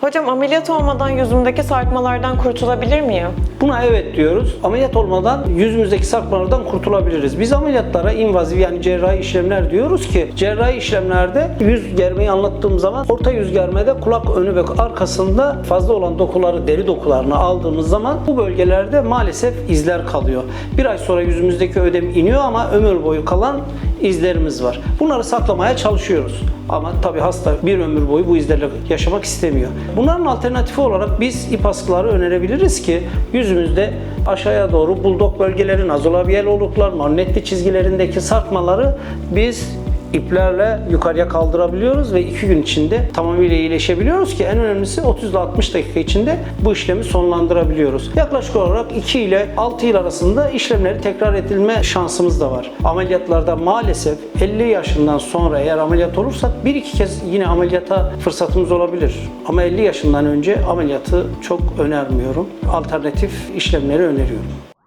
Hocam ameliyat olmadan yüzümdeki sarkmalardan kurtulabilir miyim? Buna evet diyoruz. Ameliyat olmadan yüzümüzdeki sarkmalardan kurtulabiliriz. Biz ameliyatlara invaziv yani cerrahi işlemler diyoruz ki cerrahi işlemlerde yüz germeyi anlattığım zaman orta yüz germede kulak önü ve arkasında fazla olan dokuları, deri dokularını aldığımız zaman bu bölgelerde maalesef izler kalıyor. Bir ay sonra yüzümüzdeki ödem iniyor ama ömür boyu kalan izlerimiz var. Bunları saklamaya çalışıyoruz. Ama tabii hasta bir ömür boyu bu izlerle yaşamak istemiyor. Bunların alternatifi olarak biz ip askıları önerebiliriz ki yüzümüzde aşağıya doğru buldok bölgeleri, nazolabiyel oluklar, marnetli çizgilerindeki sarkmaları biz iplerle yukarıya kaldırabiliyoruz ve iki gün içinde tamamıyla iyileşebiliyoruz ki en önemlisi 30 ile 60 dakika içinde bu işlemi sonlandırabiliyoruz. Yaklaşık olarak 2 ile 6 yıl arasında işlemleri tekrar edilme şansımız da var. Ameliyatlarda maalesef 50 yaşından sonra eğer ameliyat olursak bir iki kez yine ameliyata fırsatımız olabilir. Ama 50 yaşından önce ameliyatı çok önermiyorum. Alternatif işlemleri öneriyorum.